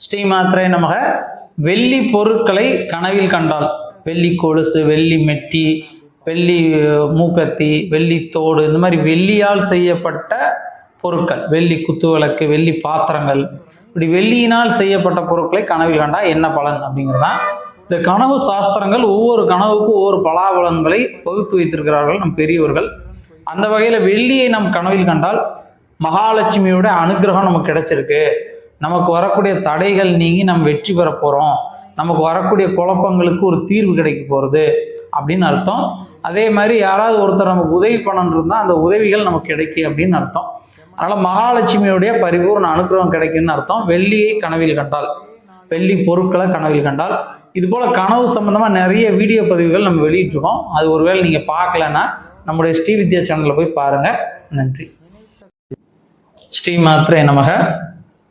ஸ்ரீ மாத்திரை நமக. வெள்ளி பொருட்களை கனவில் கண்டால். வெள்ளி கொலுசு வெள்ளி மெட்டி வெள்ளி மூக்கத்தி வெள்ளி தோடு இந்த மாதிரி வெள்ளியால் செய்யப்பட்ட பொருட்கள். வெள்ளி குத்துவிளக்கு வெள்ளி பாத்திரங்கள். இப்படி வெள்ளியினால் செய்யப்பட்ட பொருட்களை கனவில் கண்டா என்ன பலன் அப்படிங்கிறது? தான் இந்த கனவு சாஸ்திரங்கள் ஒவ்வொரு கனவுக்கும் ஒவ்வொரு பலாபலன்களை வகுத்து வைத்திருக்கிறார்கள் நம் பெரியவர்கள். அந்த வகையில் வெள்ளியை நம் கனவில் கண்டால் மகாலட்சுமியோட அனுகிரகம் நமக்கு கிடைச்சிருக்கு. நமக்கு வரக்கூடிய தடைகள் நீங்கி நம்ம வெற்றி பெற போகிறோம் நமக்கு வரக்கூடிய குழப்பங்களுக்கு ஒரு தீர்வு கிடைக்க போகிறது அப்படின்னு அர்த்தம். அதே மாதிரி யாராவது ஒருத்தர் நமக்கு உதவி பண்ணணும் அந்த உதவிகள் நமக்கு கிடைக்கும் அப்படின்னு அர்த்தம். அதனால் மகாலட்சுமியுடைய பரிபூர்ண அனுகிரகம் கிடைக்குன்னு அர்த்தம். வெள்ளியை கனவில் கண்டால் வெள்ளி பொருட்களை கனவில் கண்டால். இது போல் கனவு சம்மந்தமாக நிறைய வீடியோ பதிவுகள் நம்ம வெளியிட்ருக்கோம் அது ஒருவேளை நீங்கள் பார்க்கலன்னா நம்முடைய ஸ்ரீ வித்யா சேனலில் போய் பாருங்கள் நன்றி. ஸ்ரீ மாத்திரை நமக.